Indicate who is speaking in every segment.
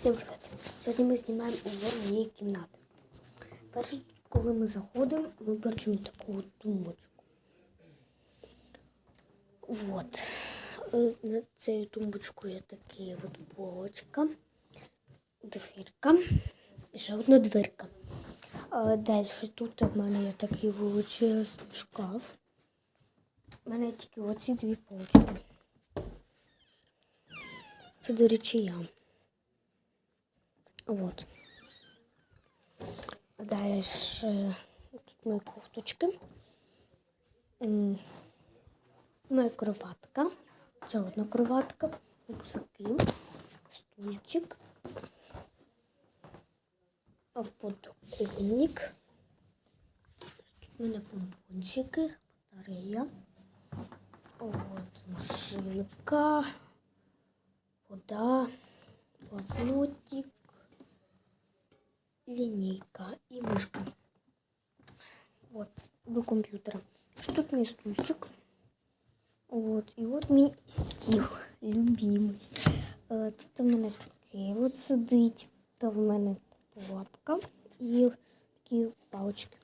Speaker 1: Всім привіт! Сьогодні ми знімаємо обзор моєї кімнати. Перше, коли ми заходимо, ми бачимо таку тумбочку. Вот. Е, На цією тумбочкою є такі от полочка, дверка і ще одна дверка. Далі тут у мене є такий величезний шкаф. У мене тільки оці дві полочки. Це, до речі, я. Вот. Далі тут мої кофточки. Моя кроватка. Ще одна кроватка. Рюкзаки. Стульчик. Подоконник. Тут у мене помпончики, батарея. От машинка. Вода, блокнотик, линейка и мышка. Вот, до компьютера. Что тут мой стульчик. Вот, и вот мій стіл любимий. Е, Тут у мене таке от сидить. Тут в мене лапка і такі палочки.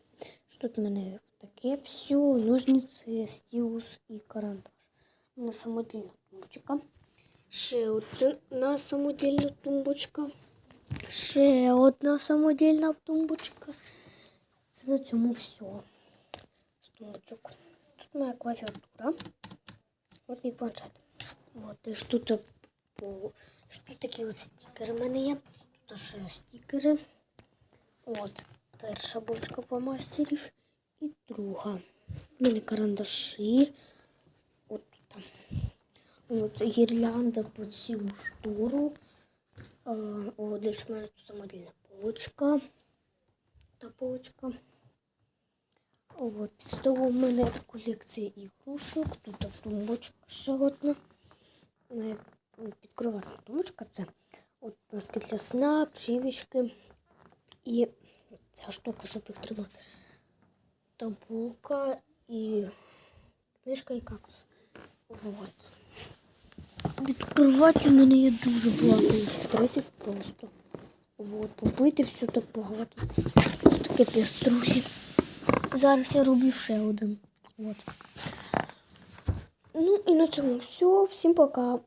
Speaker 1: Що тут у мене таке все, ножниці, стілус і карандаш. У мене самодільна тумбочка. Ще одна самодільна тумбочка. Ще одна самодільна тумбочка. Це на цьому все. З тумбочок. Тут моя клавіатура. От мій планшет. От, і ж тут, по- ж тут такі от стікери в мене є. Тут ще стікери. От, перша бочка фломастерів і друга. У мене карандаші. От там. От гірлянда по цілу штору. А, О, далі в мене тут самодільна полочка. Та полочка. От, під столом у мене колекція ігрушок. Тут тумбочка ще одна. Моя підкроватна тумбочка це от носки для сна, привічки і ця штука, щоб їх тримати. Та булка і книжка і кактус. Вот. Від кроваті в мене є дуже багато стресів просто. От, побити все так багато. Таке п'яструхи. Зараз я роблю ще один. От. Ну і на цьому все. Всім пока.